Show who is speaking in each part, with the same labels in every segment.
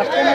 Speaker 1: Last time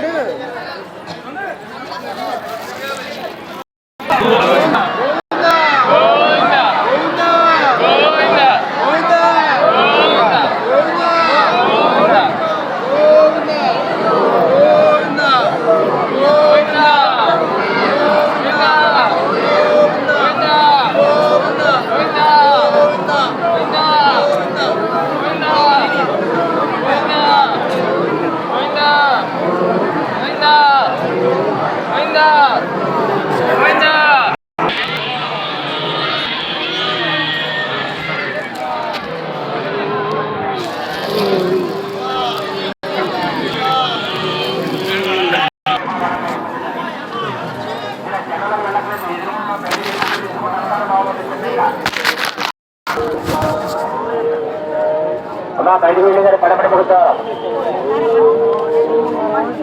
Speaker 1: అమ్మా బయట వెళ్ళి గారు పడపడ పడుతా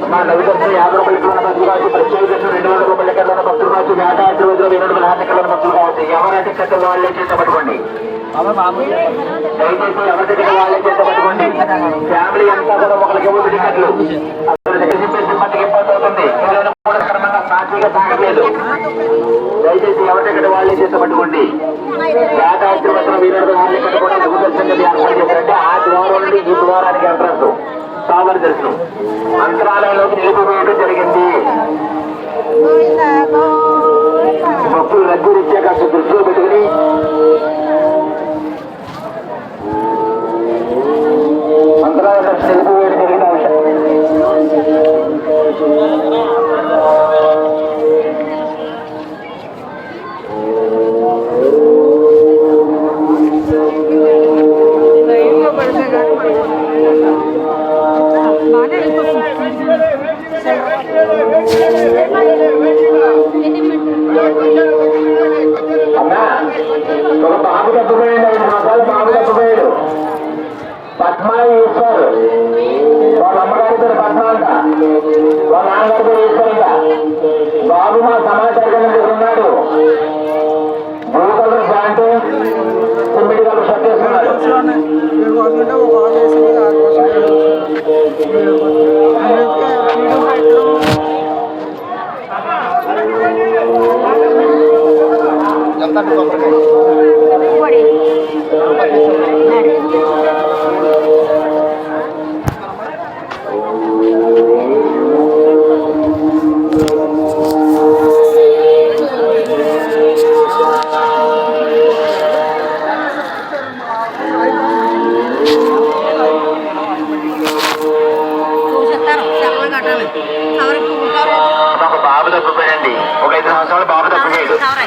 Speaker 1: అమ్మా నవి యాభై రూపాయలు ఉన్న భక్తులు కావచ్చు ప్రత్యేక రెండు వందల రూపాయల కన్నా భక్తులు కావచ్చు వేట ఐదు రోజులు రెండు వందల యాభై కన్నా భక్తులు కావచ్చు ఎవరైతే కట్టలు వాళ్ళే చేత పట్టుకోండి. దయచేసి ఎవరి దగ్గర వాళ్ళే చేత పట్టుకోండి. ఫ్యామిలీ అంతా కూడా ఒకరికి ఇవ్వదు టికెట్లు అసలు దగ్గర చెప్పేసి మట్టుకు ఇబ్బంది అవుతుంది. కూడా క్రమంగా సాక్షిగా సాగలేదు దయచేసి ఎవరి దగ్గర వాళ్ళే చేత పట్టుకోండి. యాదాద్రి వద్ద వీరుడు వాళ్ళే కట్టుకోవడం దూరదర్శనంగా ఏర్పాటు చేశారంటే ఆ ద్వారం నుండి ఈ ద్వారానికి ఎంట్రన్స్. సామర్ దర్శనం. మంత్రాలయంలోకి నిలిపివేయడం జరిగింది. భక్తులు రద్దీ రీత్యా కాస్త అమ్మా ఒక బాబు తప్పిపోయాడు బాబు తప్పిపోయాడండి ఒక ఐదు సంవత్సరాలు బాబు తప్పిపోయాడు
Speaker 2: కవర్